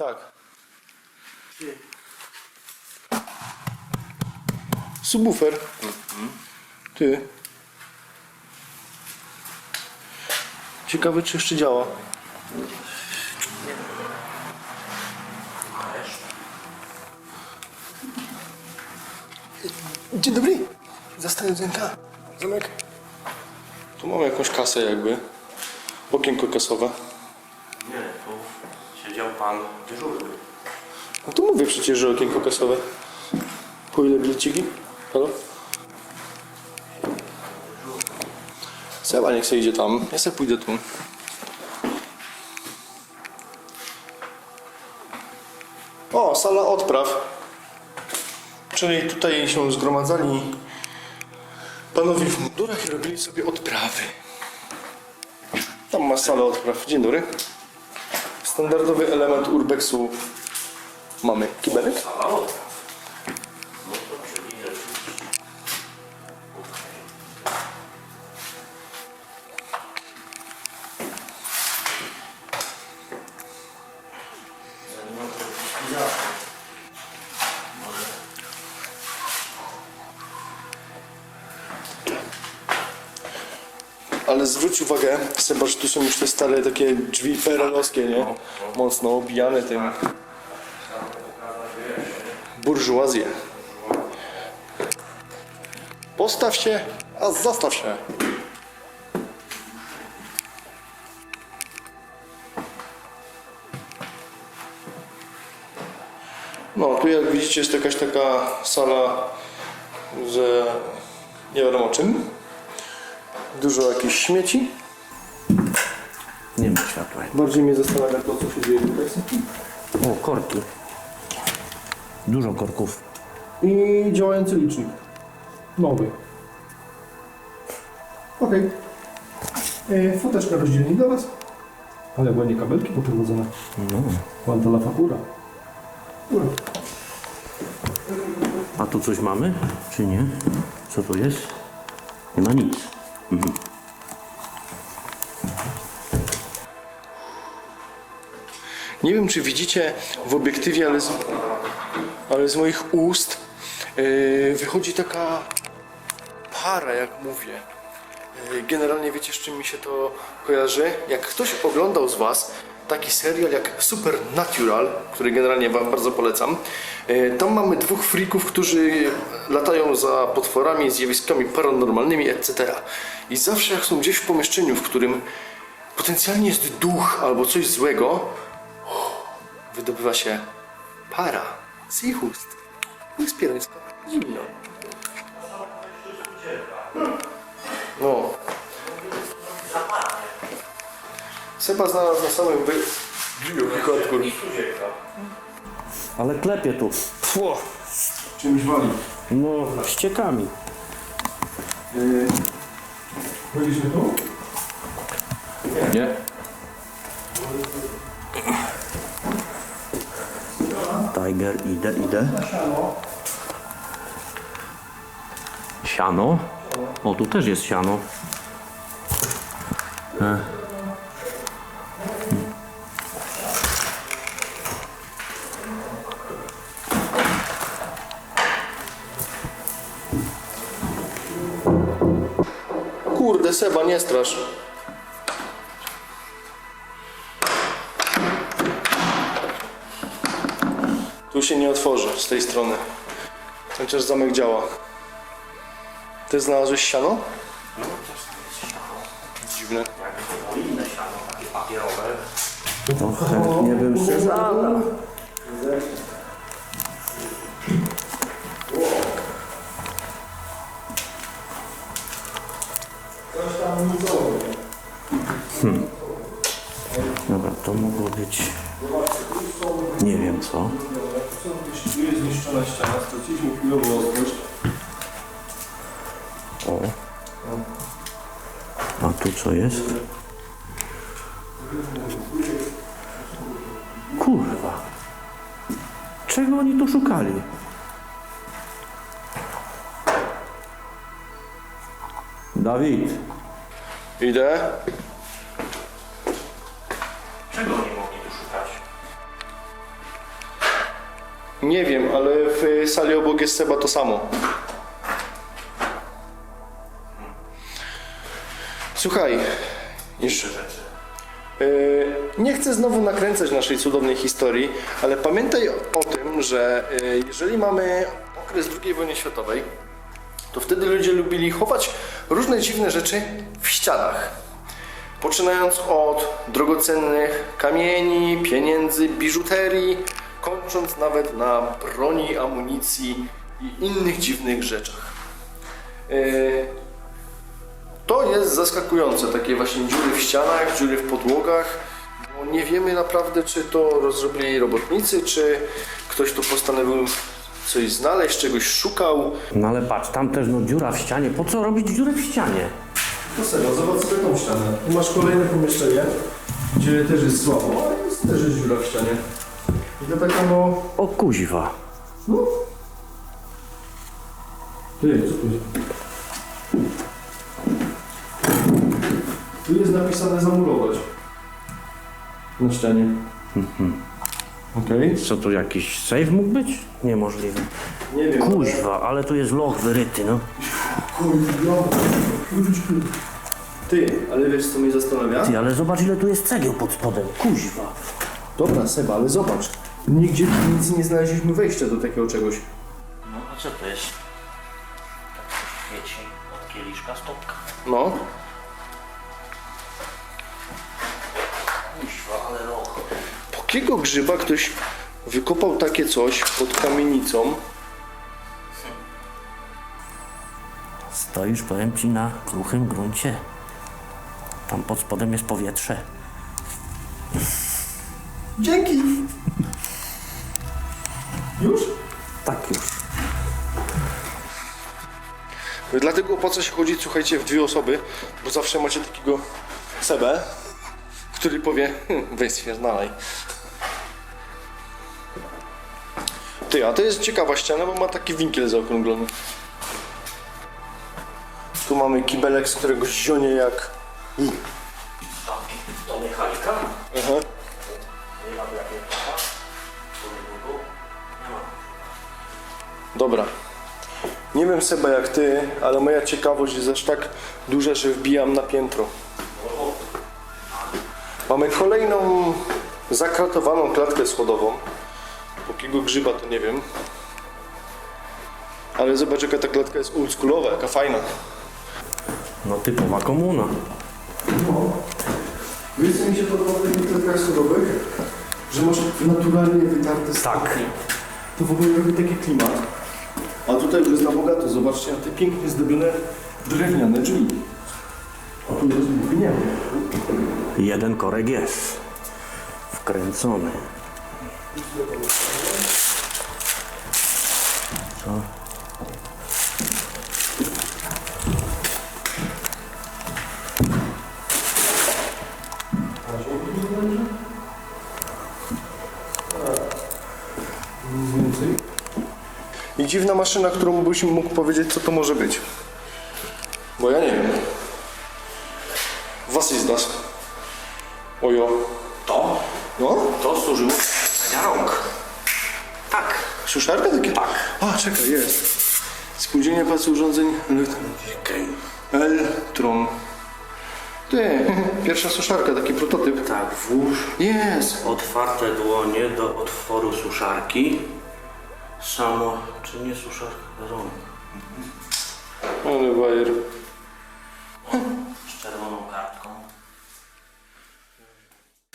Tak. Subwoofer. Ty. Ciekawe, czy jeszcze działa. Dzień dobry. Zastaję dzynka. Zamek. Tu mamy jakąś kasę jakby. Okienko kasowe. Siedział pan dyżurny. No to mówię przecież, że okienko kasowe. Po ile bileciki? Halo? Seba niech sobie idzie tam. Ja sobie pójdę tu. O, sala odpraw. Czyli tutaj się zgromadzali panowie w mundurach i robili sobie odprawy. Tam ma salę odpraw. Dzień dobry. Standardowy element urbexu mamy kibelek. Ale zwróć uwagę, że tu są już te stare takie drzwi perelowskie, nie? Mocno obijane tym burżuazję. Postaw się, a zastaw się. No, tu jak widzicie jest jakaś taka sala, że nie wiadomo czym. Dużo jakichś śmieci. Nie ma światła. Bardziej mnie zastanawia to, co się dzieje tutaj. O, korki. Dużo korków. I działający licznik. Nowy. Okej. Okay. Foteczka rozdzielnik dla Was. Ale ładnie kabelki poprowadzone. No. Quanta la fakura. Ura. A tu coś mamy? Czy nie? Co tu jest? Nie ma nic. Nie wiem, czy widzicie w obiektywie, ale z, ale z moich ust yy, wychodzi taka para, jak mówię. Yy, generalnie wiecie, z czym mi się to kojarzy? Jak ktoś oglądał z Was taki serial jak Supernatural, który generalnie Wam bardzo polecam, yy, tam mamy dwóch freaków, którzy latają za potworami, zjawiskami paranormalnymi, etc. I zawsze jak są gdzieś w pomieszczeniu, w którym potencjalnie jest duch albo coś złego, wydobywa się para z ich ust. Jest pierońsko zimno. No. Seba znalazł na samym wy... wychodku. Ale klepie tu. Pło. Czymś wali. No, ściekami. Byliśmy tu? Nie. Tiger, idę, idę. Siano. O, tu też jest siano. E. Kurde, Seba, nie strasz. Tu się nie otworzy z tej strony. Chociaż zamek działa. Ty znalazłeś siano? No też tam jest siano. Dziwne. Inne siano, takie papierowe. To chętnie bym się zadał. Dobra, to mogło być... Nie wiem co. Tu jest zniszczona ściana, straciliśmy chwilowo ostrość. O. A tu co jest? Kurwa. Czego oni tu szukali? Dawid. Idę. Czego oni mogli tu szukać? Nie wiem, ale w sali obok jest Seba to samo. Słuchaj, jeszcze rzeczy. Yy, Nie chcę znowu nakręcać naszej cudownej historii, ale pamiętaj o tym, że yy, jeżeli mamy okres II wojny światowej, to wtedy ludzie lubili chować różne dziwne rzeczy w ścianach. Poczynając od drogocennych kamieni, pieniędzy, biżuterii, kończąc nawet na broni, amunicji i innych dziwnych rzeczach. Yy, to jest zaskakujące, takie właśnie dziury w ścianach, dziury w podłogach, bo nie wiemy naprawdę, czy to rozrobili robotnicy, czy ktoś tu postanowił coś znaleźć, czegoś szukał. No ale patrz, tam też no dziura w ścianie. Po co robić dziurę w ścianie? No serio, zobacz sobie tą ścianę. Tu masz kolejne pomieszczenie, gdzie też jest słabo, ale jest też jest dziura w ścianie. I to taka no... O kuźwa. no. Ty, co tu jest? Tu jest napisane zamurować. Na ścianie. Okej. Co tu jakiś save mógł być? Niemożliwe. Nie wiem. Kuźwa, ale tu jest loch wyryty, no. Ty, ale wiesz co mnie zastanawia? Ty, ale zobacz ile tu jest cegieł pod spodem. Kuźwa. Dobra, Seba, ale zobacz. Nigdzie tu nic nie znaleźliśmy wejścia do takiego czegoś. No a co to jest? Tak się świeci od kieliszka stopka. No. Kuźwa, ale rok. Jakiego grzyba ktoś wykopał takie coś pod kamienicą? Stoisz, powiem ci, na kruchym gruncie. Tam pod spodem jest powietrze. Dzięki! Już? Tak już. Dlatego opłaca się chodzić, słuchajcie, w dwie osoby, bo zawsze macie takiego Sebę, który powie, hm, weź spierdalaj. Ty, a to jest ciekawa ściana, bo ma taki winkiel zaokrąglony. Tu mamy kibelek, z którego zionie jak... To mechanika? Aha. Nie ma. Dobra. Nie wiem Seba jak ty, ale moja ciekawość jest aż tak duża, że wbijam na piętro. Mamy kolejną zakratowaną klatkę schodową. Jakiego grzyba to nie wiem. Ale zobacz jaka ta klatka jest oldschoolowa, jaka fajna. No typowa komuna. No. Wiesz co mi się podoba w takich klatkach schodowych? Że masz naturalnie wytarte Tak. To w ogóle robi taki klimat. A tutaj już jest na bogato. Zobaczcie na te pięknie zdobione drewniane drzwi. A tu jest nie. Jeden korek jest. Wkręcony. Co? I dziwna maszyna, którą byś mógł powiedzieć, co to może być. Bo ja nie wiem. Was ist das? Ojo. To? No? To służyło rąk. Tak. Suszarka takie? Tak. A, czekaj, jest. Spółdzielnia Pracy Urządzeń Okej. Eltron. Ty, pierwsza suszarka, taki prototyp. Tak, włóż Jest. otwarte dłonie do otworu suszarki. Samo, czy nie suszarka rąk? Ale bajer. Z czerwoną.